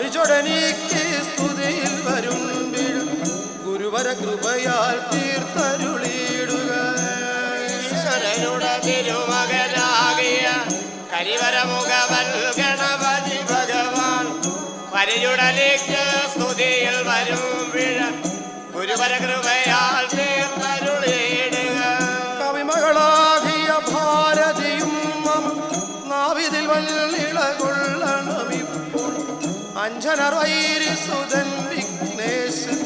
പരിചൊടനീക്ക് സ്തുതിയിൽ വരും ഗുരുവര കൃപയാൽ തീർത്തരുളിയിടുക. ഈശ്വരനുട തിരുമകനാകിയ കരിവരമുഖവൻ ഗണപതി ഭഗവാൻ. പരിചുടനീക്ക് സ്തുതിയിൽ വരും വിഴ ഗുരുവര കൃപ അഞ്ജനറൈരിസുതൻ വിഘ്നേശൻ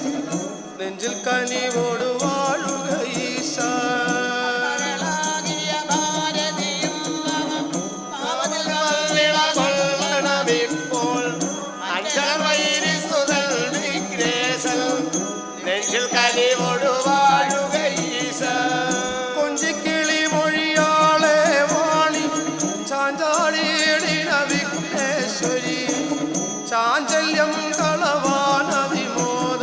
നെഞ്ചിൽ കനിവോട് വാഴുക ഈശാ ചാഞ്ചല്യം കളവാനതിമോദ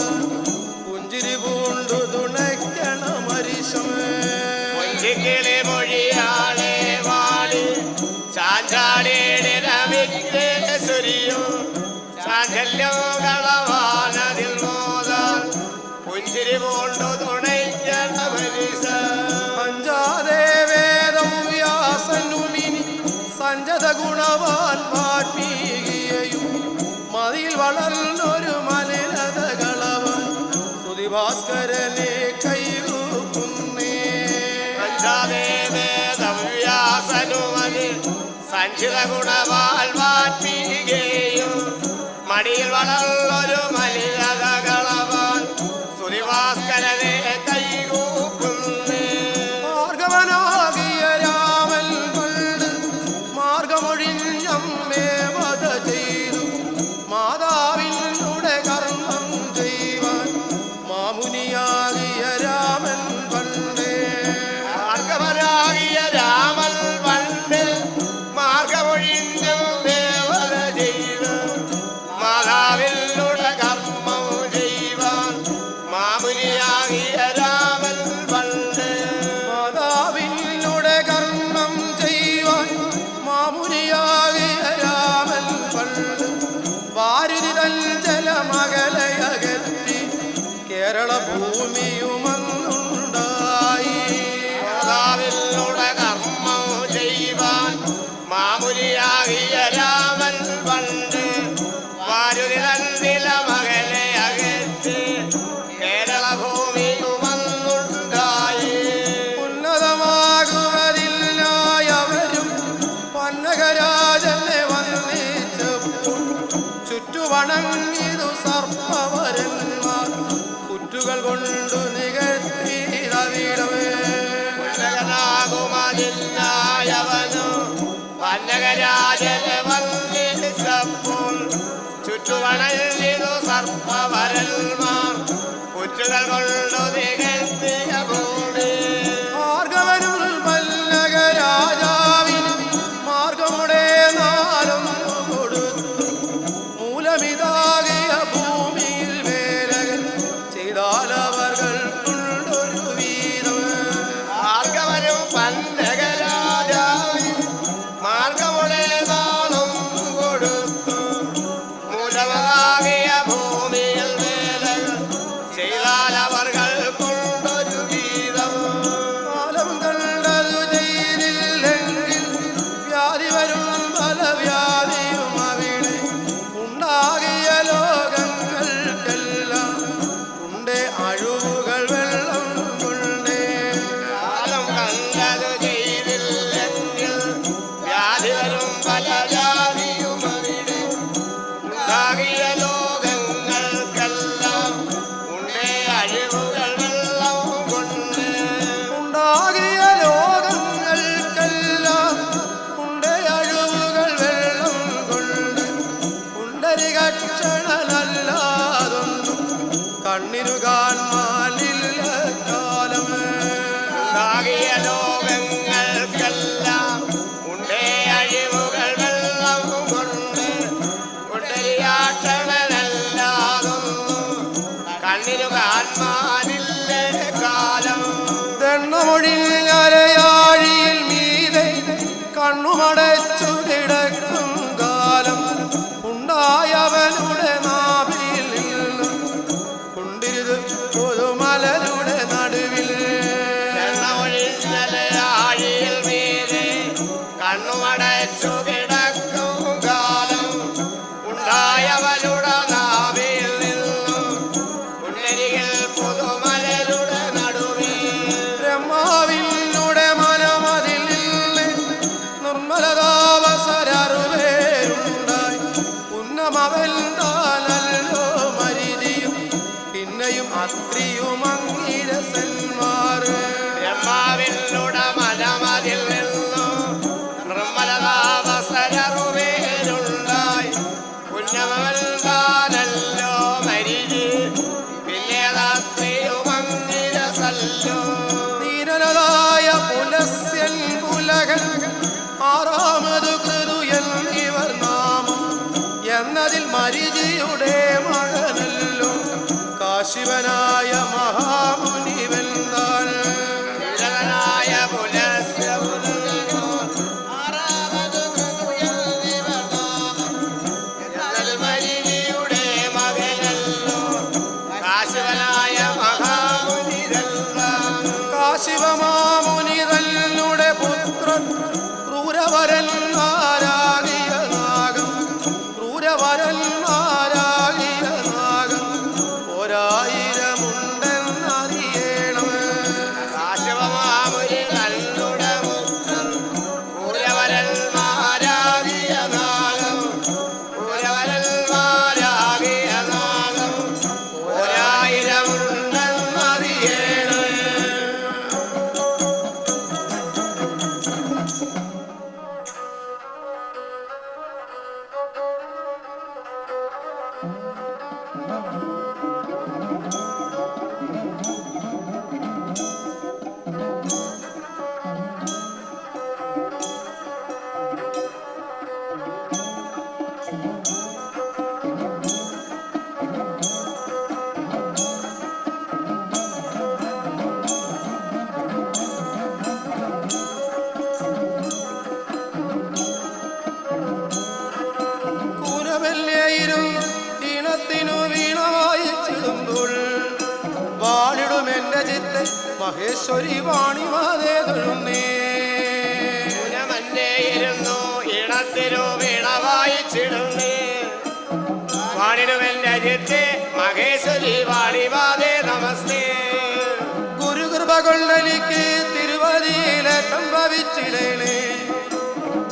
പുഞ്ചിരി പൂണ്ടു തുണയ്ക്കണമരിശമേ മൊഞ്ചിക്കിളി മൊഴിയാളെ വാടി. ചാഞ്ചാടിയുടെ രവിക്കേശ്വരിയും ചാഞ്ചല്യം കളവാനതിൽ മോദ പുഞ്ചിരി പൂണ്ടു തുണയ്ക്കണമരിശ പഞ്ചാതെ വേദം വ്യാസനുമിനി. സഞ്ജത ഗുണവാൻമാ വാസനുമത് സഞ്ചിത ഗുണവാൽ വാറ്റിയുകയും മടിയിൽ വളർന്നൊരു കേരള ഭൂമിയുമായി പാലകരാജന വന്നിൽ സപ്പോൾ ചുറ്റുവണലിതു സർപ്പവരന്മാർ കുറ്റുകൾ കൊണ്ടു തികഴ്ത്തിയ താനല്ലോ മരിതിയും പിന്നെയും അത്രിയും അങ്ങിരസന്മാര് शिवनाय Música അജിത്തെ മഹേശ്വരി വാണിവാദേ നമസ്തേ. ഗുരുകൃപ കൊള്ളലിക്ക് തിരുവതിയിലെ ഭവിച്ചിടേണേ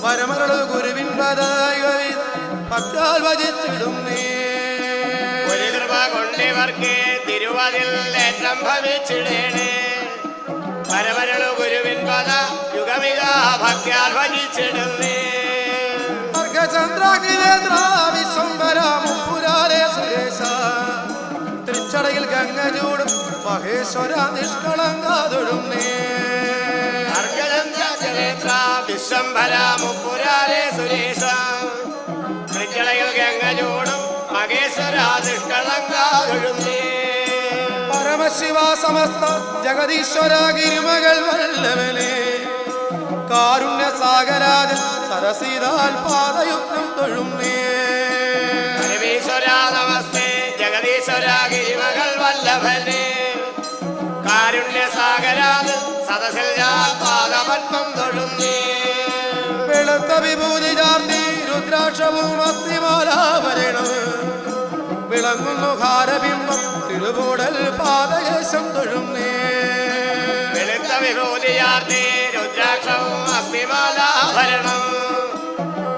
വരമരളു ഗുരുവിൻ പദായ ഭക്താൽ ഭജിച്ചിടുന്നേ. ഒരു കൃപ കൊണ്ടിവർക്ക് തിരുവതിൽ സംഭവിച്ചിടേണേ. പരമരളു ഗുരുവിൻ പദ യുഗമിക ഭക്യാൽ ഭജിച്ചിടുന്നേ. സുരേശ. തൃച്ചടയിൽ ഗംഗ ചൂടും മഹേശ്വര മുപ്പുരാരേ സുരേശ. തൃച്ചടയിൽ നിഷ്കളങ്കാതൊഴുന്നേ പരമശിവ സമസ്ത ജഗദീശ്വര ഗിരിമകൾ വല്ലവനെ കാരുണ്യ സാഗരാജൻ സരസീതാൽ പാദയുക്തം തൊഴുന്നേ നമസ്തേ ജഗദീശ്വര ഗിരിമകൾ വല്ലഭനെ. കാരുണ്യ സാഗരാത് സദസ്സിൽ ഞാൻ പാദപത്മം തൊഴുന്നേ വെളുത്ത വിഭൂതി ചാർത്തി രുദ്രാക്ഷവും അസ്ഥിമാലാഭരണം വിളങ്ങുന്നു ഹാരബിംബം തിരുകൂടൽ പാദകേശം തൊഴുന്നേ വെളുത്ത വിഭൂതിയാർത്തി രുദ്രാക്ഷവും അസ്ഥിമാലാഭരണം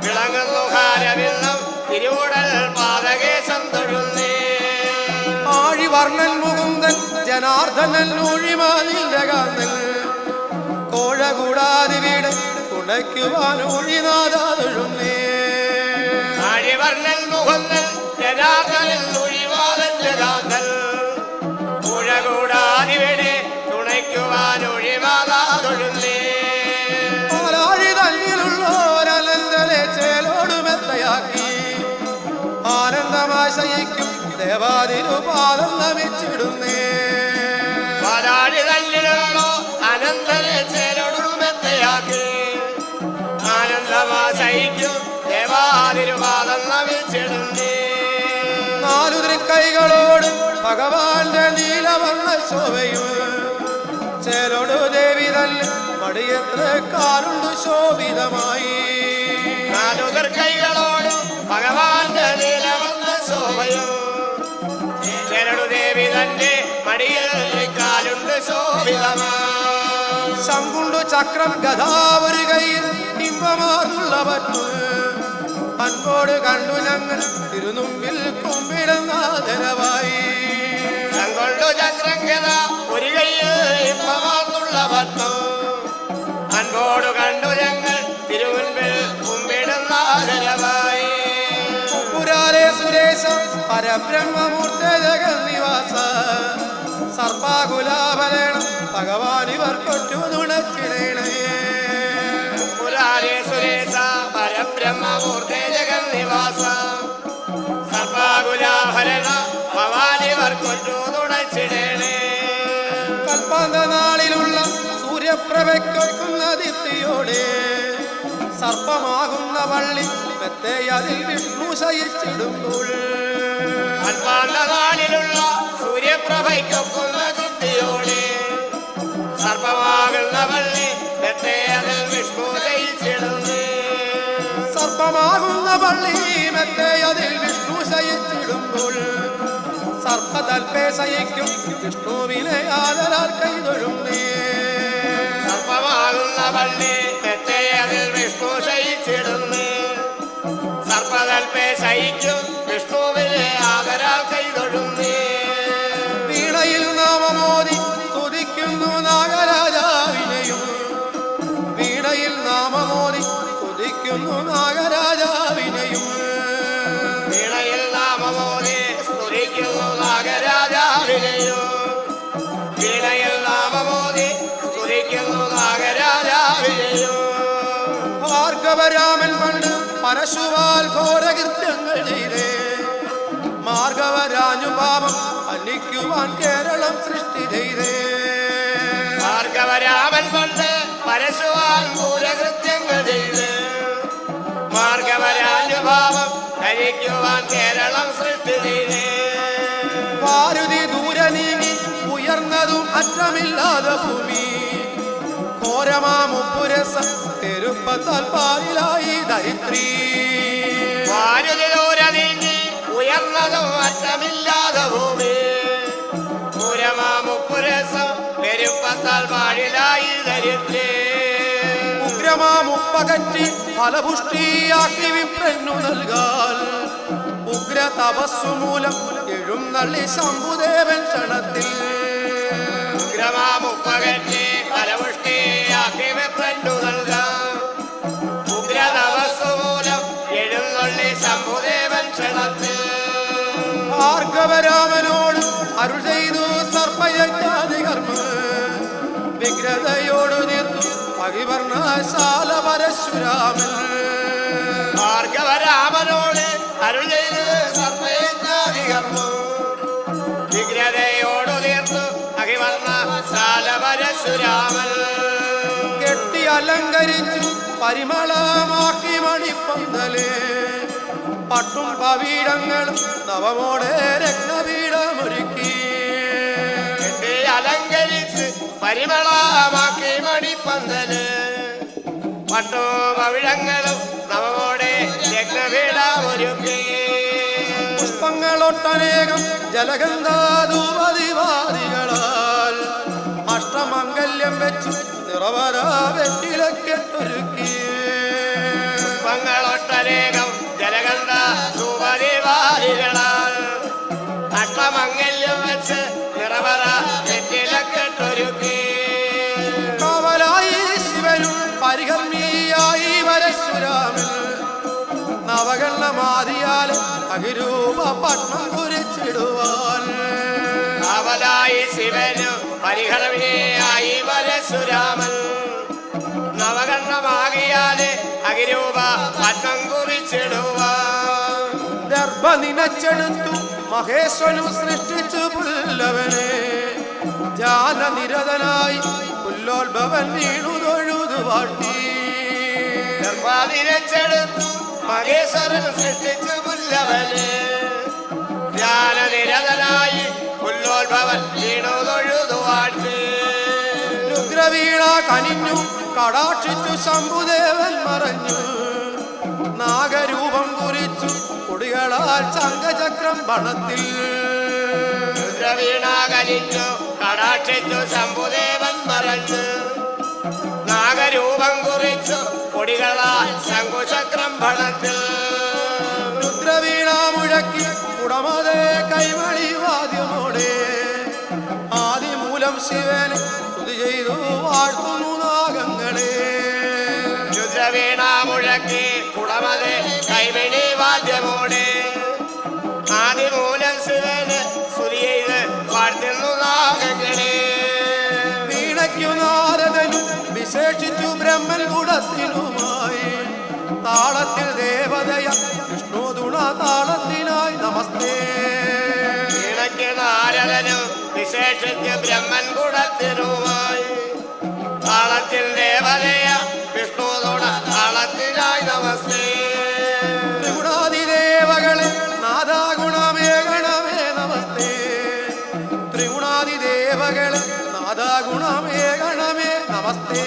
വിളങ്ങുന്നു ഹാരവിള്ളം തിരുവുടൽ പാദകേശം തൊഴുന്നേ. ആഴിവർണൻ മുകുന്ദൻ ജനാർദ്ദനൻ ഊഴിമാലിന്റെ കാന്തൻ കോഴ കൂടാതി വീട് തുണയ്ക്കുവാൻ ഊഴിനാഥാതൊഴുന്നേ ആഴിവർണൻ മുകുന്ദൻ ജനാർദ്ദനൻ ഒഴിവാതന്റെ കാന്തൽ വീട് തുണയ്ക്കുവാൻ തൊഴുന്നേ. ആനന്ദമായി ശയിക്കും ദേവാതിരു നമിച്ചിടുന്നേ ചേരൊടുമെത്തയാക്കി. ആനന്ദമാശയിക്കും ദേവാതിരുപാദം നമിച്ചിടുന്നേ നാലു തൃക്കൈകളോട് ഭഗവാന്റെ നീലവർണ ശോഭയും. ചേലോടു ദേവി തന്നെ മടിയത്ര കാലുണ്ടു ശോഭിതമായി. നാലുകർ ദേവി തന്റെ മടിയിൽ കാലുണ്ട് ശോഭിതമാ. ശങ്കുണ്ടു ചക്രം ഗതാവൊരു കയ്യിൽ ഇമ്പമാർന്നുള്ള പറ്റു അൻപോട് കണ്ടു ഞങ്ങൾ തിരുനുമ്പിൽ കുമ്പിടുന്നാദരവായി ശങ്കുണ്ടു ചക്രം ഗത ഒരു കയ്യിൽ ഇമ്പമാർന്നുള്ള പത്മം അൻപോട് കണ്ടു ഞങ്ങൾ തിരുമുൻപിൽ സുരേശ പരബ്രഹ്മമൂർത്ത ജഗന്നിവാസ സർപ്പാകുലാഭരണം ഭഗവാൻ ഇവർക്കൊറ്റു നുണച്ചിടണേ. പുരാരേ സുരേശ പരബ്രഹ്മമൂർത്തേ ജഗന്നിവാസ സർവാകുലാഭരണ ഭവാനിവർ കൊണ്ടു തുണച്ചിടണേ കൽപ്പാന്ത നാളിലുള്ള സൂര്യപ്രഭയ്ക്കൊക്കുന്ന ദീപ്തിയോടെ സർപ്പമാകുന്ന വള്ളി മെത്തേ അതിൽ വിഷ്ണു ശയിച്ചിടുമ്പോൾ സൂര്യപ്രഭയ്ക്കൊക്കുന്ന സർപ്പമാകുന്ന വള്ളി മെത്തേ അതിൽ വിഷ്ണു ജയിച്ചിടുന്നേ സർപ്പമാകുന്ന വള്ളി അതിൽ വിഷ്ണു ശയിച്ചിടുമ്പോൾ സർപ്പതൽപേ ശയിക്കും വിഷ്ണുവിനെ ആദരാൽ കൈതൊഴുന്നേ. സർപ്പമാകുന്ന വള്ളി ശയിക്കും വിഷ്ണുവിനെ ആദരാൽ കൈതൊഴുന്നേ വീണയിൽ നാമമോദി സ്തുതിക്കുന്നു നാഗരാജാവിനെയും. വീണയിൽ നാമമോദി സ്തുതിക്കുന്നു നാഗരാജാവിനെയും. വീണയിൽ നാമമോദി സ്തുതിക്കുന്നു നാഗരാജാവിനെയോ. വീണയിൽ നാമമോദി സ്തുതിക്കുന്നു നാഗരാജാവിനെയോ. ഭാർഗവരാമൻ പണ്ട് പരശുവാൽ ഘോരകൃത്യങ്ങൾ ചെയ്തേ മാർഗവരാനുപാപം അന്വിക്കുവാൻ കേരളം സൃഷ്ടി ചെയ്തേ മാർഗവരാമൻ കൊണ്ട് പരശുവാൻ ഘോരകൃത്യങ്ങൾ ചെയ്ത് പാപം ധരിക്കുവാൻ കേരളം സൃഷ്ടി ചെയ്തേ പാരുതി ദൂരെ നീങ്ങി ഉയർന്നതും അറ്റമില്ലാതെ ഭൂമി പാലിലായി ധരിത്രീ വാരുതിലൂര നീങ്ങി ഉയർന്നതോ അറ്റമില്ലാതെ ഭൂമി. പെരുപ്പത്താൽ പാടിലായി ധരിത്രേ ഉഗ്രമാമുപ്പകറ്റി ഫലപുഷ്ടിയാക്കി വിപ്രന്നു നൽകാൽ. ഉഗ്ര തപസ്സു മൂലം എഴുന്നള്ളി ശംഭുദേവൻ ക്ഷണത്തിൽ ഉഗ്രമാകറ്റി ഭാർഗവരാമനോട് അരുൾ ചെയ്തു സർപ്പയജ്ഞാതി കർമ്മ വിഗ്രതയോട് നിർത്തു അകിവർണശാല പരശുരാമൻ. ഭാർഗവരാമനോട് അരുൾ ചെയ്ത് സർവയജ്ഞാതികർമ്മം വിഗ്രതയോട് നിർത്തു അകിവർണ പരശുരാമൻ. കെട്ടി അലങ്കരിച്ചു പരിമളമാക്കി മണിപ്പന്തൽ പട്ടും പവീടങ്ങളും നവമോടെ രക്തപീഠമൊരുക്കി. അലങ്കരിച്ച് പരിമളമാക്കി മണിപ്പന്തൽ. പട്ടു പവിഴങ്ങളും നവമോടെ രക്തപീഠമൊരുക്കി. പുഷ്പങ്ങളൊട്ടനേകം ജലഗന്ധാധൂപതിവാദികളാൽ അഷ്ടമംഗല്യം വെച്ചു നിറവരാ വെറ്റിലക്കെട്ടൊരുക്കി പുഷ്പങ്ങളൊട്ടനേകം വെറ്റിലക്കെട്ടൊരുക്കി കാവലായി ശിവനും പരികർമ്മിയായി പരശുരാമൻ നവകണ്ണമാതിയാൽ അകിരൂപ പത്മം കുരിച്ചിടുവാൻ. കാവലായി ശിവനും പരിഹരവിനെയായി പരശുരാമൻ നവകണ്ണമാകിയാൽ അകിരൂപ പത്മം കുറിച്ചിടുവാൻ ദർഭ നിനച്ചെടുത്തു മഹേശ്വനു സൃഷ്ടിച്ചു പുല്ലവനെ. ജാല നിരതനായി പുല്ലോത്ഭവൻ വീണു തൊഴുതു വാട്ടി മഹേശ്വരൻ സൃഷ്ടിച്ചു പുല്ലവന്. ധ്യാന നിരതനായി പുല്ലോത്ഭവൻ വീണുതൊഴുതു വാട്ടി രുദ്രവീണ കനിഞ്ഞു കടാക്ഷിച്ചു ശംഭുദേവൻ മറഞ്ഞു. നാഗരൂപം കുറിച്ചു കൊടികളാൽ ചങ്കചക്രം പണത്തിൽ. രുദ്രവീണ കനിഞ്ഞു നാടാക്ഷിച്ചു ശംഭുദേവൻ മറഞ്ഞു. നാഗരൂപം കുറിച്ചു കൊടികളാൽ ശംഖുചക്രം പണഞ്ഞ് രുദ്രവീണ മുഴക്കി കുടമതേ കൈമണി വാദ്യമോടെ. ആദിമൂലം ശിവനെ സ്തുതി ചെയ്തു വാഴ്ത്തുന്നു നാഗങ്ങളെ. രുദ്രവീണ മുഴക്കി കുടമതേ കൈമണി വാദ്യമോടെ. താളത്തിൽ ദേവതയ വിഷ്ണു തുണ താളത്തിനായി നമസ്തേ. ആരകനും വിശേഷിച്ച് ബ്രഹ്മൻ കുടത്തിനുമായി താളത്തിൽ ദേവതയ വിഷ്ണു തുണ താളത്തിനായി നമസ്തേ. ത്രിഗുണാതിദേവകളെ നമസ്തേ ഗണമേ നമസ്തേ.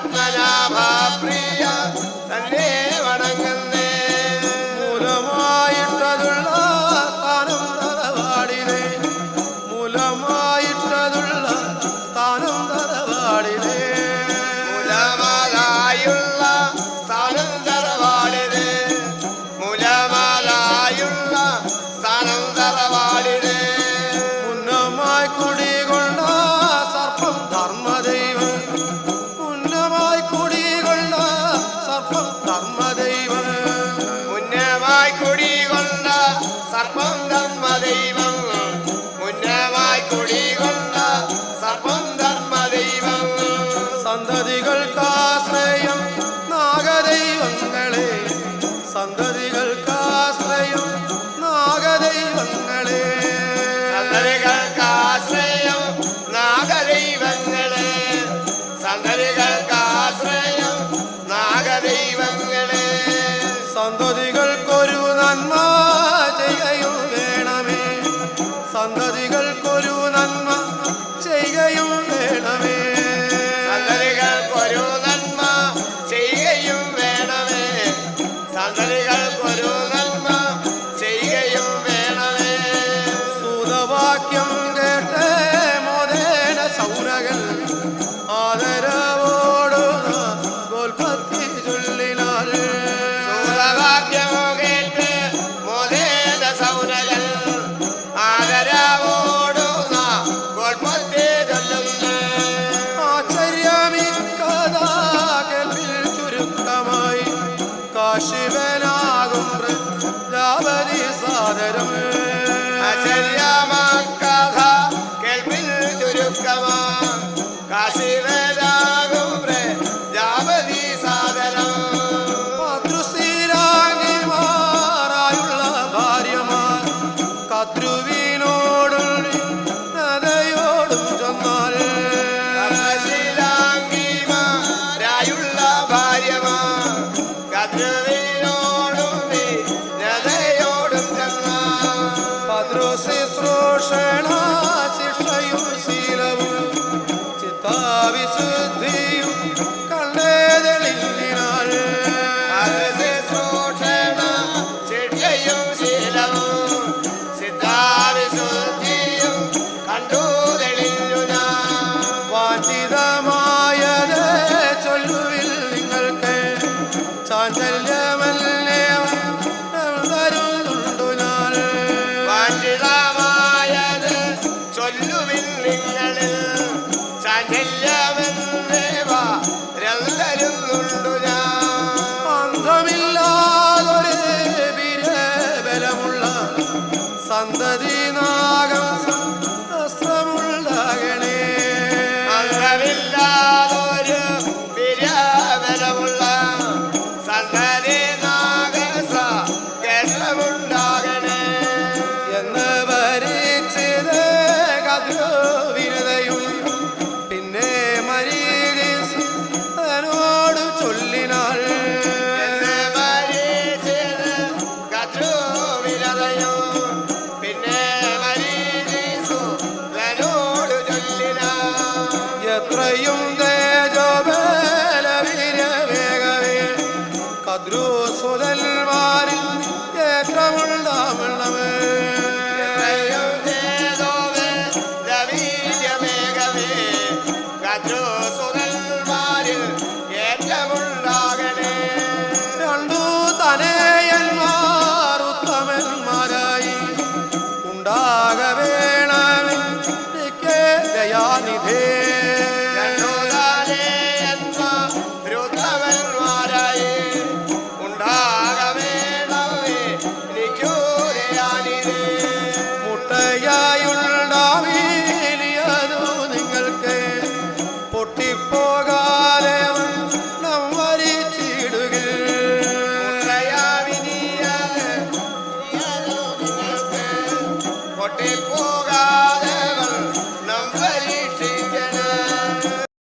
பத்மநாபா பிரியா தன்னே வணங்கல். Navidad.